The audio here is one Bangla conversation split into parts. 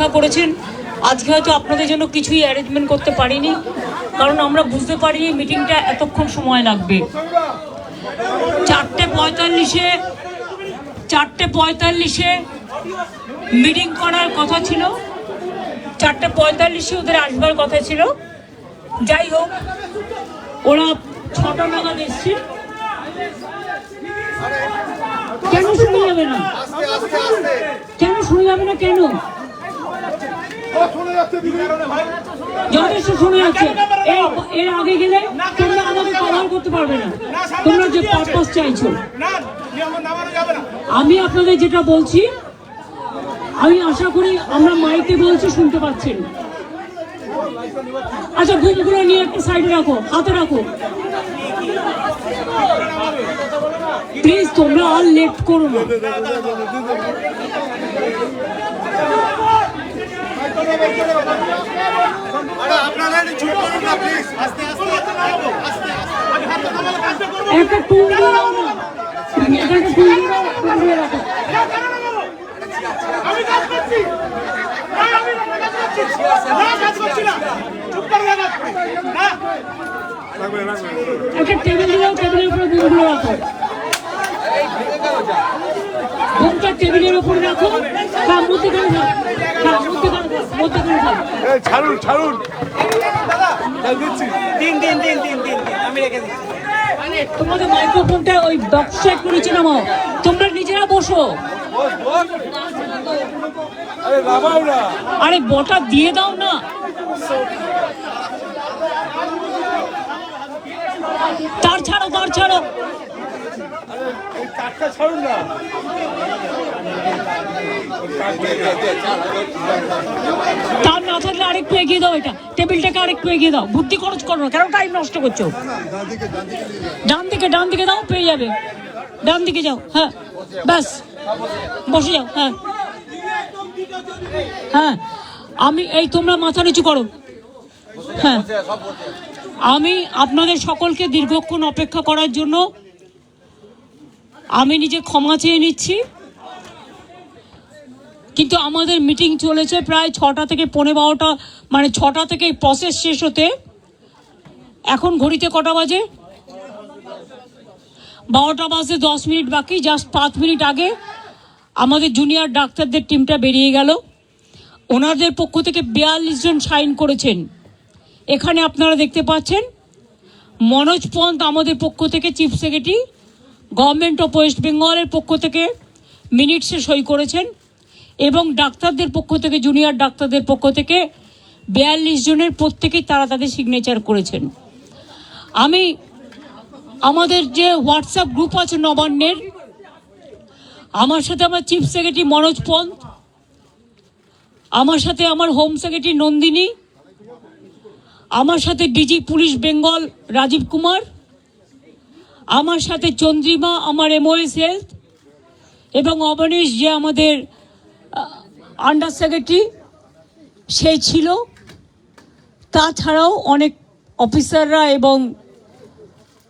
অপেক্ষা করেছেন। আজকে হয়তো আপনাদের জন্য কিছুই অ্যারেঞ্জমেন্ট করতে পারিনি, কারণ আমরা বুঝতে পারিনি মিটিংটা এতক্ষণ সময় লাগবে। চারটে পঁয়তাল্লিশে চারটে পঁয়তাল্লিশে মিটিং করার কথা ছিল। চারটে পঁয়তাল্লিশে ওদের আসবার কথা ছিল। যাই হোক, ওরা ছটা নাগাদ এসছে। কেন শুনে যাবে না? কেন শুনে যাবে না কেন? যথেষ্ট শুনে যাচ্ছে। এর- আগে গেলে তোমরা আমাকে কভার করতে পারবে না। তোমরা যে পারপাস চাইছো। আমি আপনাদের যেটা বলছি, আমি আশা করি আমরা মাইকে বলছি, শুনতে পাচ্ছেন। আচ্ছা ঘুমগুলো নিয়ে একটা সাইডে রাখো, হাতে রাখো। প্লিজ তোমরা আর লেট করো না। একটু টেবিল দিয়ে টেবিলের উপরে বুমগুলো রাখো বুমটা টেবিলের উপরে রাখো হ্যাঁ মধ্যেখানে থাক হ্যাঁ মধ্যেখানে থাক মধ্যেখানে থাক ছাড়ুন ছাড়ুন। দিচ্ছি। দিন দিন দিন দিন দিন দিন আমি রেখে দিচ্ছি। তোমাদের মাইক্রোফোনটা ওই বক্সে করে নিচে নামাও। তোমরা নিজেরা বসো। আরে আরে বটা দিয়ে দাও না। তার ছাড়ো তার ছাড়ো। চারটা ছাড়ুন না তার না থাকলে আরেকটু এগিয়ে দাও এটা। টেবিলটাকে আরেকটু এগিয়ে দাও। বুদ্ধি খরচ করো কেন টাইম নষ্ট করছ? ডান দিকে ডান দিকে দাও, পেয়ে যাবে। ডান দিকে যাও হ্যাঁ। ব্যাস। বসে যাও হ্যাঁ। হ্যাঁ। আমি, এই তোমরা মাথা নিচু করো। হ্যাঁ। আমি আপনাদের সকলকে দীর্ঘক্ষণ অপেক্ষা করার জন্য আমি নিজে ক্ষমা চেয়ে নিচ্ছি। কিন্তু আমাদের মিটিং চলেছে প্রায় ছটা থেকে পৌনে বারোটা মানে ছটা থেকে প্রসেস শেষ হতে। এখন ঘড়িতে কটা বাজে? বারোটা বাজে দশ মিনিট বাকি জাস্ট পাঁচ মিনিট আগে আমাদের জুনিয়র ডাক্তারদের টিমটা বেরিয়ে গেল। ওনাদের পক্ষ থেকে বিয়াল্লিশ জন সাইন করেছেন। এখানে আপনারা দেখতে পাচ্ছেন, মনোজ পন্ত আমাদের পক্ষ থেকে chief secretary government of west বেঙ্গলের পক্ষ থেকে মিনিটসে সই করেছেন এবং ডাক্তারদের পক্ষ থেকে, জুনিয়র ডাক্তারদের পক্ষ থেকে বিয়াল্লিশ জনের প্রত্যেকেই তারা তাদের সিগনেচার করেছেন। আমি আমাদের যে হোয়াটসঅ্যাপ গ্রুপ আছে নবান্নের, আমার সাথে আমার চিফ সেক্রেটারি মনোজ পন্ত আমার সাথে আমার হোম সেক্রেটারি নন্দিনী, আমার সাথে ডিজি পুলিশ বেঙ্গল রাজীব কুমার আমার সাথে চন্দ্রিমা, আমার এমওএস হেলথ এবং অবনীশ যে আমাদের আন্ডার সেক্রেটারি সে ছিল। তাছাড়াও অনেক অফিসাররা এবং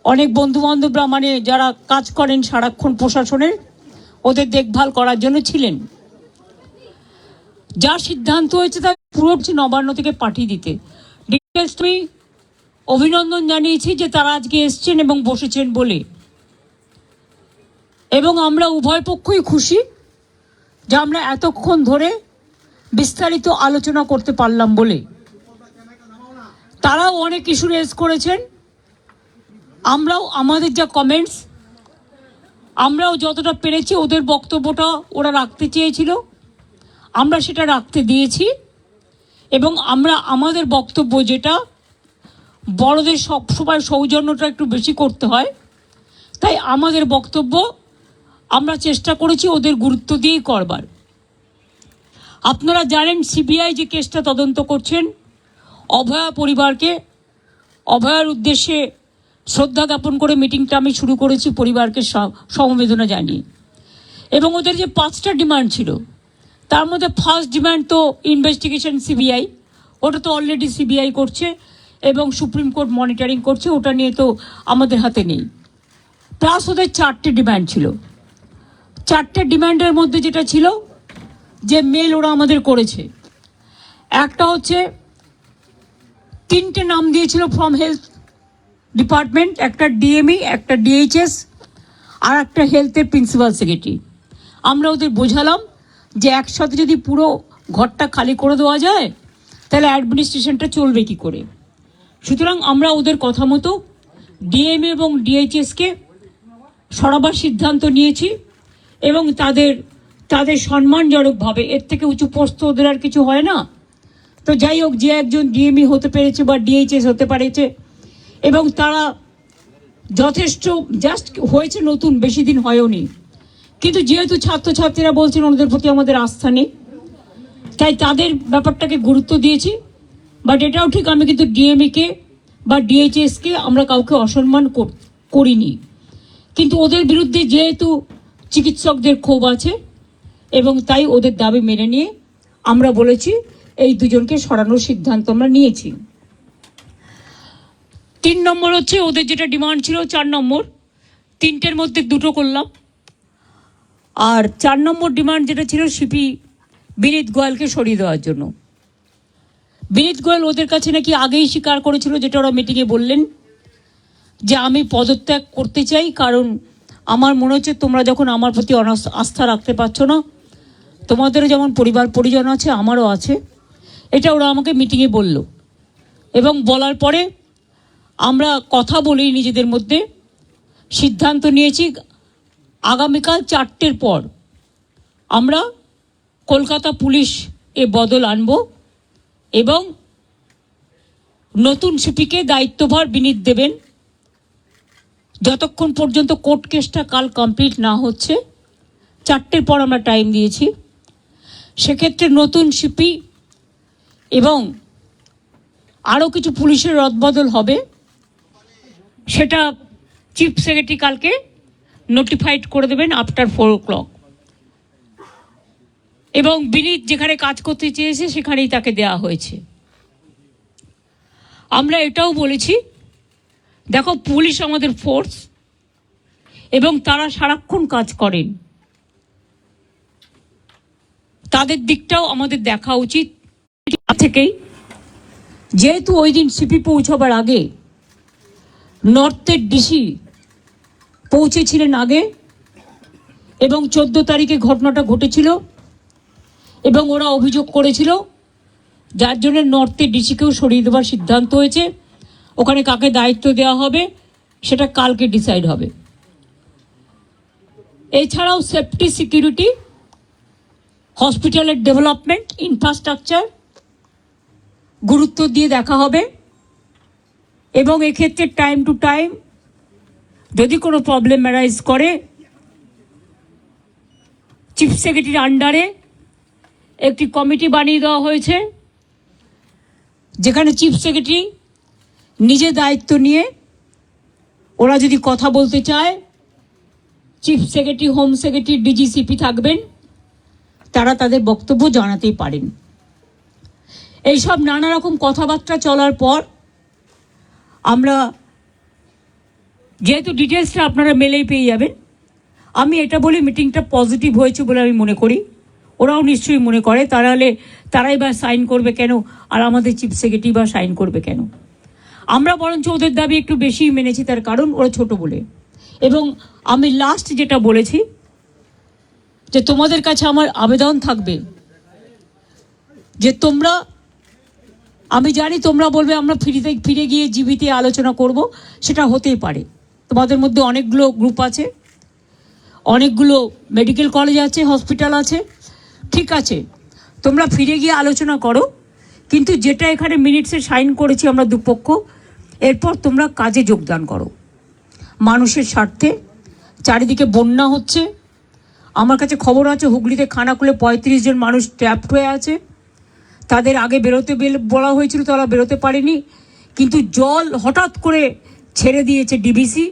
অনেক বন্ধুবান্ধবরা মানে যারা কাজ করেন সারাক্ষণ প্রশাসনের ওদের দেখভাল করার জন্য ছিলেন। যা সিদ্ধান্ত হয়েছে তা পুরো নবান্ন থেকে পাঠিয়ে দিতে। ডিটেলস আমি অভিনন্দন জানিয়েছি যে তারা আজকে এসছেন এবং বসেছেন বলে। এবং আমরা উভয় পক্ষই খুশি যে আমরা এতক্ষণ ধরে বিস্তারিত আলোচনা করতে পারলাম বলে। তারাও অনেক ইস্যু রেজ করেছেন। আমরাও, আমাদের যা কমেন্টস আমরাও যতটা পেরেছি ওদের বক্তব্যটা ওরা রাখতে চেয়েছিল। আমরা সেটা রাখতে দিয়েছি। এবং আমরা, আমাদের বক্তব্য যেটা বড়দের সব সবসময় সৌজন্যটা একটু বেশি করতে হয়। তাই আমাদের বক্তব্য, আমরা চেষ্টা করেছি ওদের গুরুত্ব দিয়েই করবার। আপনারা জানেন সিবিআই যে কেসটা তদন্ত করছেন, অভয়া পরিবারকে, অভয়ার উদ্দেশ্যে শ্রদ্ধা জ্ঞাপন করে মিটিংটা আমি শুরু করেছি পরিবারকে সমবেদনা জানিয়ে। এবং ওদের যে পাঁচটা ডিমান্ড ছিল, তার মধ্যে ফার্স্ট ডিমান্ড তো ইনভেস্টিগেশন সিবিআই, ওটা তো অলরেডি সিবিআই করছে। এবং সুপ্রিম কোর্ট মনিটরিং করছে, ওটা নিয়ে তো আমাদের হাতে নেই। প্লাস ওদের চারটে ডিমান্ড ছিল। চারটে ডিমান্ডের মধ্যে যেটা ছিল, যে মেল ওরা আমাদের করেছে। একটা হচ্ছে, তিনটে নাম দিয়েছিল ফ্রম হেলথ ডিপার্টমেন্ট একটা ডিএমই একটা ডিএইচএস আর একটা হেলথের প্রিন্সিপাল সেক্রেটারি আমরা ওদের বোঝালাম যে একসাথে যদি পুরো ঘরটা খালি করে দেওয়া যায়, তাহলে অ্যাডমিনিস্ট্রেশনটা চলবে কি করে? সুতরাং আমরা ওদের কথা মতো ডিএম এবং ডিএইচএসকে সরাবার সিদ্ধান্ত নিয়েছি এবং তাদের তাদের সম্মানজনকভাবে, এর থেকে উঁচু পোস্ত ওদের আর কিছু হয় না। তো যাই হোক, যে একজন ডিএমই হতে পেরেছে বা ডিএইচএস হতে পেরেছে এবং তারা যথেষ্ট, জাস্ট হয়েছে নতুন, বেশি দিন হয়ওনি কিন্তু যেহেতু ছাত্রছাত্রীরা বলছেন ওদের প্রতি আমাদের আস্থা নেই, তাই তাদের ব্যাপারটাকে গুরুত্ব দিয়েছি। বাট এটাও ঠিক, আমি কিন্তু ডিএমইকে বা ডিএইচএসকে আমরা কাউকে অসম্মান কর- করিনি। কিন্তু ওদের বিরুদ্ধে যেহেতু চিকিৎসকদের ক্ষোভ আছে, এবং তাই ওদের দাবি মেনে নিয়ে আমরা বলেছি, এই দুজনকে সরানোর সিদ্ধান্ত আমরা নিয়েছি। তিন নম্বর হচ্ছে, ওদের যেটা ডিমান্ড ছিল চার নম্বর। তিনটের মধ্যে দুটো করলাম। আর চার নম্বর ডিমান্ড যেটা ছিল, সিপি বিনীত গোয়ালকে সরিয়ে দেওয়ার জন্য। বিনীত গোয়াল ওদের কাছে নাকি আগেই স্বীকার করেছিল, যেটা ওরা মিটিংয়ে বললেন, যে আমি পদত্যাগ করতে চাই, কারণ আমার মনে হচ্ছে তোমরা যখন আমার প্রতি আস্থা রাখতে পারছ না, তোমাদেরও যেমন পরিবার পরিজন আছে, আমারও আছে, এটা ওরা আমাকে মিটিংয়ে বলল। এবং বলার পরে আমরা কথা বলি নিজেদের মধ্যে, সিদ্ধান্ত নিয়েছি আগামীকাল চারটের পর আমরা কলকাতা পুলিশ এ বদল আনব। এবং নতুন সিপিকে দায়িত্বভার বিনীত দেবেন। যতক্ষণ পর্যন্ত কোর্ট কেসটা কাল কমপ্লিট না হচ্ছে, চারটের পর আমরা টাইম দিয়েছি। সেক্ষেত্রে নতুন সিপি এবং আরও কিছু পুলিশের রদবদল হবে, সেটা চিফ সেক্রেটারি কালকে নোটিফাইড করে দেবেন আফটার ফোর ও ক্লক এবং বিনীত যেখানে কাজ করতে চেয়েছে, সেখানেই তাকে দেওয়া হয়েছে। আমরা এটাও বলেছি, দেখো, পুলিশ আমাদের ফোর্স এবং তারা সারাক্ষণ কাজ করেন। তাদের দিকটাও আমাদের দেখা উচিত। থেকেই, যেহেতু ওই দিন সিপি পৌঁছবার আগে নর্থের ডিসি পৌঁছেছিলেন আগে, এবং চোদ্দ তারিখে ঘটনাটা ঘটেছিল এবং ওরা অভিযোগ করেছিল, যার জন্য নর্থের ডিসিকেও সরিয়ে দেওয়ার সিদ্ধান্ত হয়েছে। ওখানে কাকে দায়িত্ব দেওয়া হবে, সেটা কালকে ডিসাইড হবে। এছাড়াও সেফটি সিকিউরিটি হসপিটালের ডেভেলপমেন্ট ইনফ্রাস্ট্রাকচার গুরুত্ব দিয়ে দেখা হবে। এবং এক্ষেত্রে টাইম টু টাইম যদি কোনো প্রবলেম অ্যারাইজ করে চিফ সেক্রেটারির আন্ডারে একটি কমিটি বানিয়ে দেওয়া হয়েছে, যেখানে চিফ সেক্রেটারি নিজে দায়িত্ব নিয়ে ওরা যদি কথা বলতে চায় chief secretary home secretary DGCP থাকবেন, তারা তাদের বক্তব্য জানাতেই পারেন। এইসব নানা রকম কথাবার্তা চলার পর আমরা যেহেতু ডিটেলসটা আপনারা মেলেই পেয়ে যাবেন, আমি এটা বলি মিটিংটা পজিটিভ হয়েছে বলে আমি মনে করি। ওরাও নিশ্চয়ই মনে করে, তাহলে তারাই বা সাইন করবে কেন? আর আমাদের চিফ সেক্রেটারি বা সাইন করবে কেন? আমরা বরঞ্চ ওদের দাবি একটু বেশি মেনেছি, তার কারণ ওরা ছোট বলে। এবং আমি লাস্ট যেটা বলেছি, যে তোমাদের কাছে আমার আবেদন থাকবে, যে তোমরা, আমি জানি তোমরা বলবে আমরা ফিরিতে, ফিরে গিয়ে জীবিতে আলোচনা করব, সেটা হতেই পারে। তোমাদের মধ্যে অনেকগুলো গ্রুপ আছে, অনেকগুলো মেডিকেল কলেজ আছে হসপিটাল আছে ঠিক আছে, তোমরা ফিরে গিয়ে আলোচনা করো, কিন্তু যেটা এখানে মিনিটসে সাইন করেছি আমরা দুপক্ষ, এরপর তোমরা কাজে যোগদান করো। মানুষের স্বার্থে, চারিদিকে বন্যা হচ্ছে, আমার কাছে খবর আছে হুগলিতে খানাকুলে পঁয়ত্রিশ জন মানুষ ট্র্যাপড হয়ে আছে, তাদের আগে বেরোতে বেল- হয়েছিল তারা বেরোতে পারেনি, কিন্তু জল হঠাৎ করে ছেড়ে দিয়েছে ডিবিসি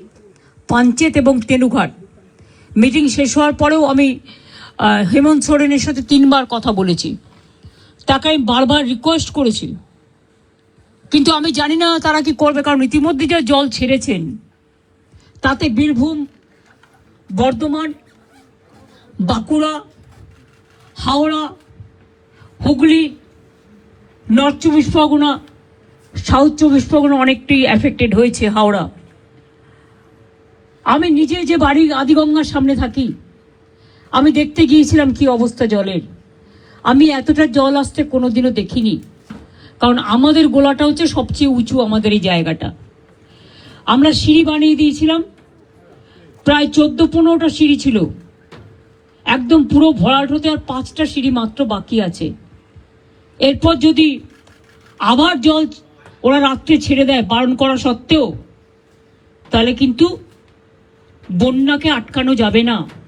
পাঞ্চেত এবং তেনুঘাট মিটিং শেষ হওয়ার পরেও আমি হেমন্ত সোরেনের সাথে তিনবার কথা বলেছি। তাকে আমি বারবার রিকোয়েস্ট করেছি। কিন্তু আমি জানি না তারা কি করবে, কারণ ইতিমধ্যে যা জল ছেড়েছেন, তাতে বীরভূম, বর্ধমান, বাঁকুড়া, হাওড়া, হুগলি, নর্থ চব্বিশ পরগনা, সাউথ চব্বিশ পরগনা অনেকটাই অ্যাফেক্টেড হয়েছে হাওড়া। আমি নিজে যে বাড়ি আদিগঙ্গার সামনে থাকি আমি দেখতে গিয়েছিলাম কি অবস্থা জলের। আমি এতটা জল আসতে কোনোদিনও দেখিনি। কারণ আমাদের গোলাটা হচ্ছে সবচেয়ে উঁচু আমাদের এই জায়গাটা। আমরা সিঁড়ি বানিয়ে দিয়েছিলাম। প্রায় চোদ্দ পনেরোটা সিঁড়ি ছিল। একদম পুরো ভরাট হতে আর পাঁচটা সিঁড়ি মাত্র বাকি আছে। এরপর যদি আবার জল ওরা রাত্রে ছেড়ে দেয় বারণ করা সত্ত্বেও, তাহলে কিন্তু বন্যাকে আটকানো যাবে না।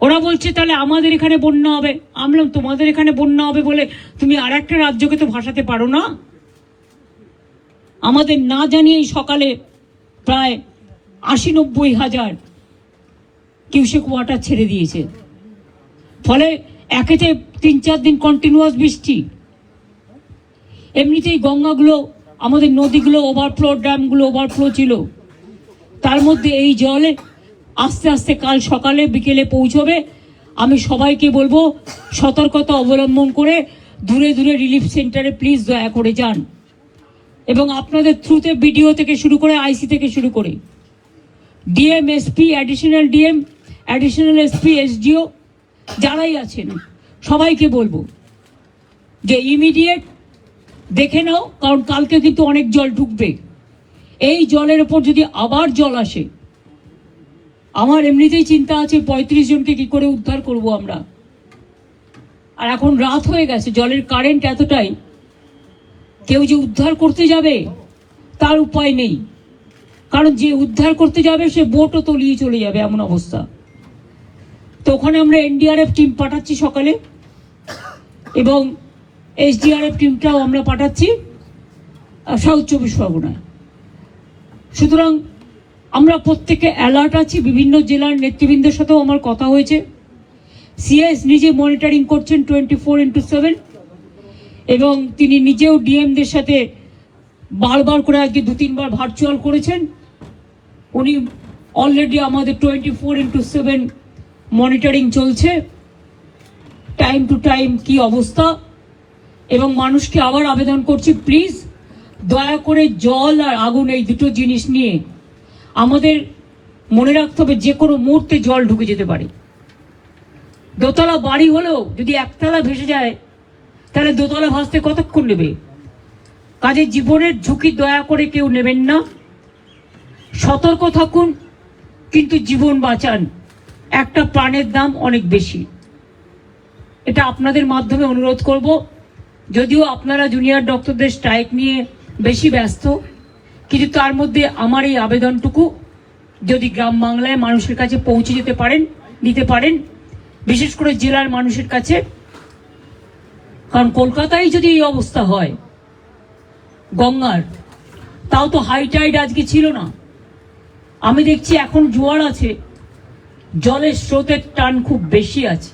ওরা বলছে তাহলে আমাদের এখানে বন্যা হবে। আমি বললাম, তোমাদের এখানে বন্যা হবে বলে তুমি আর একটা রাজ্যকে তো ভাসাতে পারো না? আমাদের না জানিয়েই সকালে প্রায় আশি নব্বই হাজার কিউসেক ওয়াটার ছেড়ে দিয়েছে। ফলে একেতে তিন চার দিন কন্টিনিউয়াস বৃষ্টি। এমনিতেই গঙ্গাগুলো আমাদের নদীগুলো ওভারফ্লো ড্যামগুলো ওভারফ্লো ছিল। তার মধ্যে এই জলে আস্তে আস্তে কাল সকালে, বিকেলে পৌঁছবে। আমি সবাইকে বলব, সতর্কতা অবলম্বন করে দূরে দূরে রিলিফ সেন্টারে প্লিজ দয়া করে যান। এবং আপনাদের থ্রুতে বিডিও থেকে শুরু করে আইসি থেকে শুরু করে। DM SP additional DM additional SP SDO যারাই আছেন, সবাইকে বলব যে ইমিডিয়েট দেখে নাও, কারণ কালকে কিন্তু অনেক জল ঢুকবে। এই জলের ওপর যদি আবার জল আসে আমার এমনিতেই চিন্তা আছে পঁয়ত্রিশ জনকে কি করে উদ্ধার করব আমরা। আর এখন রাত হয়ে গেছে, জলের কারেন্ট এতটাই। কেউ যে উদ্ধার করতে যাবে, তার উপায় নেই। কারণ যে উদ্ধার করতে যাবে, সে বোটও তলিয়ে চলে যাবে এমন অবস্থা। তো ওখানে আমরা এনডিআরএফ টিম পাঠাচ্ছি সকালে, এবং এসডিআরএফ টিমটাও আমরা পাঠাচ্ছি সাউথ চব্বিশ পরগনায়। সুতরাং আমরা প্রত্যেকে অ্যালার্ট আছি, বিভিন্ন জেলার নেতৃবৃন্দের সাথেও আমার কথা হয়েছে। সিএস নিজে মনিটরিং করছেন টোয়েন্টি ফোর ইন্টু সেভেন এবং তিনি নিজেও ডিএমদের সাথে বারবার করে আজকে দু, তিনবার ভার্চুয়াল করেছেন। উনি অলরেডি আমাদের twenty four into seven monitoring চলছে। টাইম টু টাইম কি অবস্থা? এবং মানুষকে আবার আবেদন করছি প্লিজ দয়া করে জল আর আগুন এই দুটো জিনিস নিয়ে আমাদের মনে রাখতে হবে যে কোনো মুহূর্তে জল ঢুকে যেতে পারে। দোতলা বাড়ি হলেও যদি একতলা ভেসে যায়, তাহলে দোতলা ভাসতে কতক্ষণ নেবে? কাজে জীবনের ঝুঁকি দয়া করে কেউ নেবেন না। সতর্ক থাকুন, কিন্তু জীবন বাঁচান। একটা প্রাণের দাম অনেক বেশি। এটা আপনাদের মাধ্যমে অনুরোধ করব। যদিও আপনারা জুনিয়র ডক্টরদের স্ট্রাইক নিয়ে বেশি ব্যস্ত কিন্তু তার মধ্যে আমার এই আবেদনটুকু যদি গ্রাম বাংলায় মানুষের কাছে পৌঁছে যেতে পারেন দিতে পারেন, বিশেষ করে জেলার মানুষের কাছে, কারণ কলকাতায় যদি এই অবস্থা হয়, গঙ্গার, তাও তো হাই টাইড আজকে ছিল না। আমি দেখছি এখন জোয়ার আছে, জলের স্রোতের টান খুব বেশি আছে।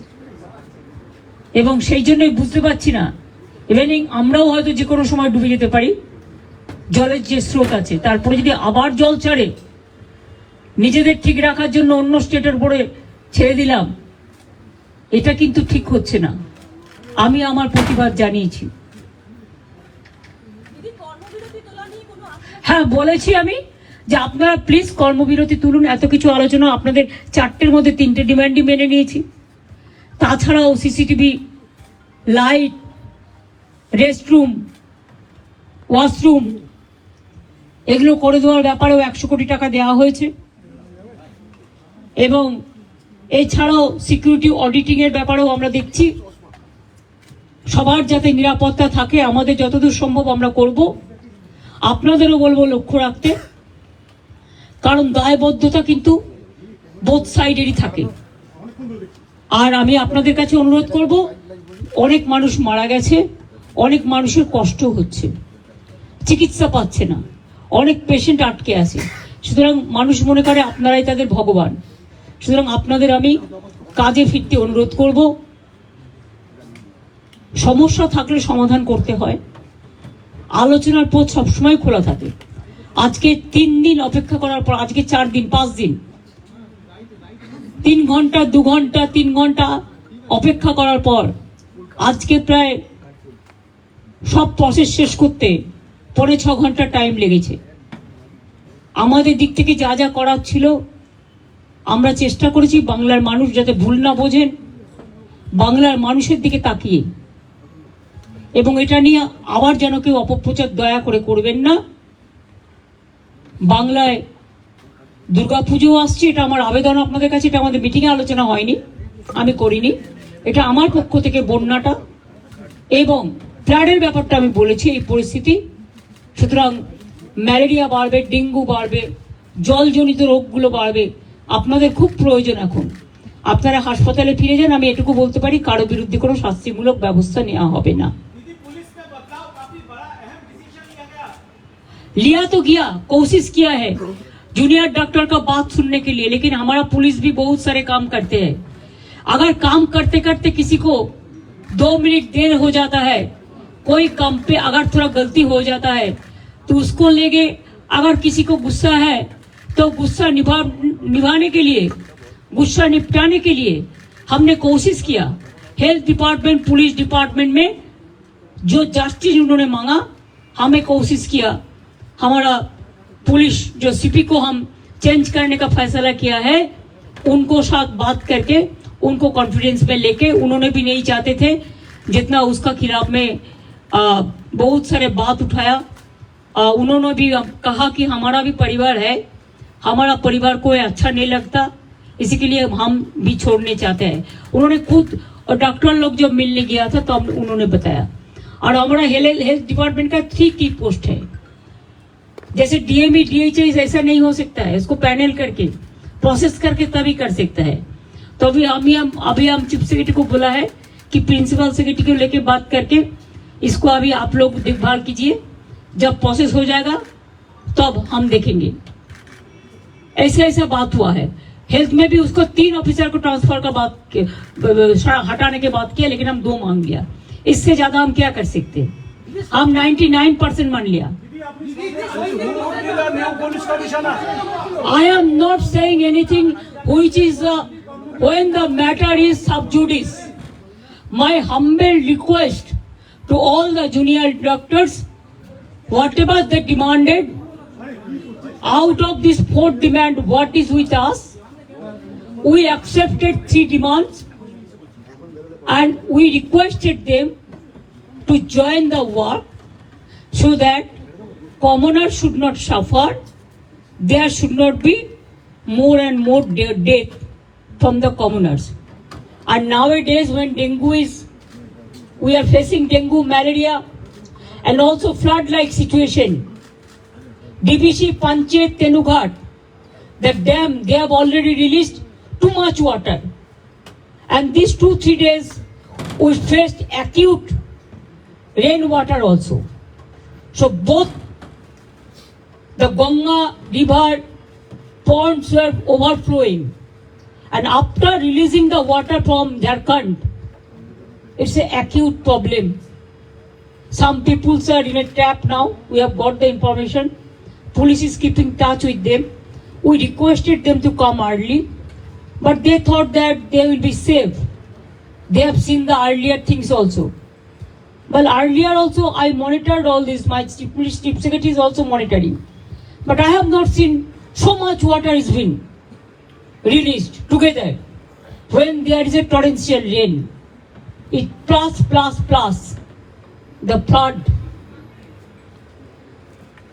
এবং সেই জন্যই বুঝতে পারছি না ইভেনিং আমরাও হয়তো যে কোনো সময় ডুবে যেতে পারি। জলের যে স্রোত আছে, তারপরে যদি আবার জল ছাড়ে, নিজেদের ঠিক রাখার জন্য অন্য স্টেটের উপরে ছেড়ে দিলাম, এটা কিন্তু ঠিক হচ্ছে না। আমি আমার প্রতিবাদ জানিয়েছি। হ্যাঁ বলেছি আমি যে আপনারা প্লিজ কর্মবিরতি তুলুন, এত কিছু আলোচনা আপনাদের চারটের মধ্যে তিনটে ডিমান্ডই মেনে নিয়েছি। তাছাড়াও সিসিটিভি লাইট রেস্টরুম ওয়াশরুম এগুলো করে দেওয়ার ব্যাপারেও একশো কোটি টাকা দেওয়া হয়েছে। এবং এছাড়াও সিকিউরিটি অডিটিং এর ব্যাপারেও আমরা দেখছি। সবার যাতে নিরাপত্তা থাকে, আমাদের যতদূর সম্ভব আমরা করব। আপনাদেরও বলব লক্ষ্য রাখতে। কারণ দায়বদ্ধতা কিন্তু বোথ সাইডেরই থাকে। আর আমি আপনাদের কাছে অনুরোধ করব, অনেক মানুষ মারা গেছে, অনেক মানুষের কষ্ট হচ্ছে। চিকিৎসা পাচ্ছে না। অনেক পেশেন্ট আটকে আছে। সুতরাং মানুষ মনে করে আপনারাই তাদের ভগবান। সুতরাং আপনাদের আমি কাজে ফিরতে অনুরোধ করব। সমস্যা থাকলে সমাধান করতে হয়। আলোচনার পথ সবসময় খোলা থাকে। আজকে তিন দিন অপেক্ষা করার পর, আজকে চার দিন, পাঁচ দিন। তিন ঘণ্টা, দু ঘণ্টা, তিন ঘণ্টা অপেক্ষা করার পর, আজকে প্রায় সব প্রসেস শেষ করতে পরে ছ ঘণ্টা টাইম লেগেছে। আমাদের দিক থেকে যা যা করার ছিল, আমরা চেষ্টা করেছি বাংলার মানুষ যাতে ভুল না বোঝেন, বাংলার মানুষের দিকে তাকিয়ে। এবং এটা নিয়ে আবার যেন কেউ অপপ্রচার, দয়া করে করবেন না। বাংলায় দুর্গাপুজো আসছে, এটা আমার আবেদন আপনাদের কাছে, এটা আমাদের মিটিংয়ে আলোচনা হয়নি, আমি করিনি। এটা আমার পক্ষ থেকে বন্যাটা এবং ফ্লাডের ব্যাপারটা আমি বলেছি, এই পরিস্থিতি। সুতরাং ম্যালেরিয়া বাড়বে ডেঙ্গু বাড়বে জলজনিত রোগগুলো বাড়বে আপনাদের খুব প্রয়োজন এখন আপনারা হাসপাতালে ফিরে যান আমি এটুকু বলতে পারি কারো বিরুদ্ধে কোনো শাস্তিমূলক ব্যবস্থা নেওয়া হবে না दीदी पुलिस का बदलाव काफी बड़ा अहम डिसीजन लिया गया लिया तो गया कोशिश किया है जूनियर डॉक्टर का बात सुनने के लिए लेकिन हमारा पुलिस भी बहुत सारे काम करते हैं अगर काम करते करते किसी को दो मिनट देर हो जाता है कोई काम पे अगर थोड़ा गलती हो जाता है तो उसको लेके अगर किसी को गुस्सा है तो गुस्सा निभा, निभाने के लिए, गुस्सा निपटाने के लिए हमने कोशिश किया। हेल्थ डिपार्टमेंट, पुलिस डिपार्टमेंट में जो जस्टिस उन्होंने मांगा, हमें कोशिश किया। हमारा पुलिस जो सीपी को हम चेंज करने का फैसला किया है, उनको साथ बात करके, उनको कॉन्फिडेंस में लेके, उन्होंने भी नहीं चाहते थे जितना उसका खिलाफ में आ, बहुत सारे बात उठाया। आ, उन्होंने भी कहा कि हमारा भी परिवार है। हमारा परिवार को अच्छा नहीं लगता। इसी के लिए हम भी छोड़ने चाहते हैं। उन्होंने खुद और डॉक्टर लोग जब मिलने गया था तो उन्होंने बताया। और हमारा हेल्थ डिपार्टमेंट का थ्री की पोस्ट है। जैसे डीएमई डीएचएस ऐसा नहीं हो सकता है। इसको पैनल करके प्रोसेस करके तभी कर सकता है। तो अभी हम अभी हम चीफ सेक्रेटरी को बोला है कि प्रिंसिपल सेक्रेटरी को लेके बात करके इसको अभी आप लोग देखभाल कीजिए। जब प्रोसेस हो जाएगा तब हम देखेंगे। ऐसा ऐसा बात हुआ है। हेल्थ में भी उसको तीन ऑफिसर को ट्रांसफ़र का बात हटाने के बात किया लेकिन हम दो मांग लिया। इससे ज़्यादा हम क्या कर सकते? हम 99 परसेंट मान लिया। I am not anything which is uh, when the matter is sub judice. My humble request to all the junior doctors, whatever they demanded, out of this fourth demand, what is with us, we accepted three demands and we requested them to join the work so that commoners should not suffer there should not be more and more de- death from the commoners. And nowadays, when dengue is, we are facing dengue, malaria, and also flood-like situation. DBC Panchet Tenughat, the dam, they have already released too much water. And these two, three days, we faced acute rainwater also. So both the Ganga river ponds were overflowing. And after releasing the water from Jharkhand, it's an acute problem. Some people are in a trap now. We have got the information. Police is keeping touch with them. We requested them to come early, but they thought that they will be safe. They have seen the earlier things also. Well, earlier also I monitored all this. My police chief secretary is also monitoring. But I have not seen so much water is been released together. When there is a torrential rain, it plus plus plus the flood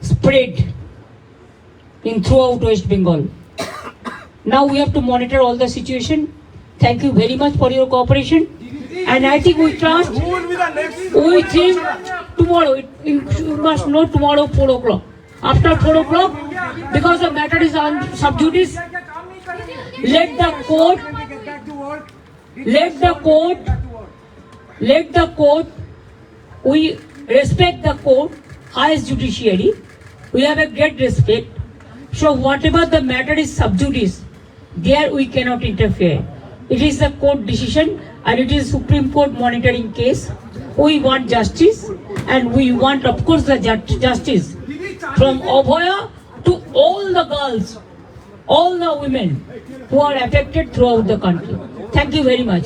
spread in throughout West Bengal. Now we have to monitor all the situation. Thank you very much for your cooperation. And I think we trust we think tomorrow, it, you must know tomorrow 4 o'clock. After 4 o'clock, because the matter is on sub judice, let the court, let the court, let the court, we respect the court, highest judiciary, we have a great respect. So whatever the matter is sub judice, there we cannot interfere. It is the court decision and it is Supreme Court monitoring case. We want justice and we want of course the ju- justice from Obhoya to all the girls, all the women who are affected throughout the country. Thank you very much.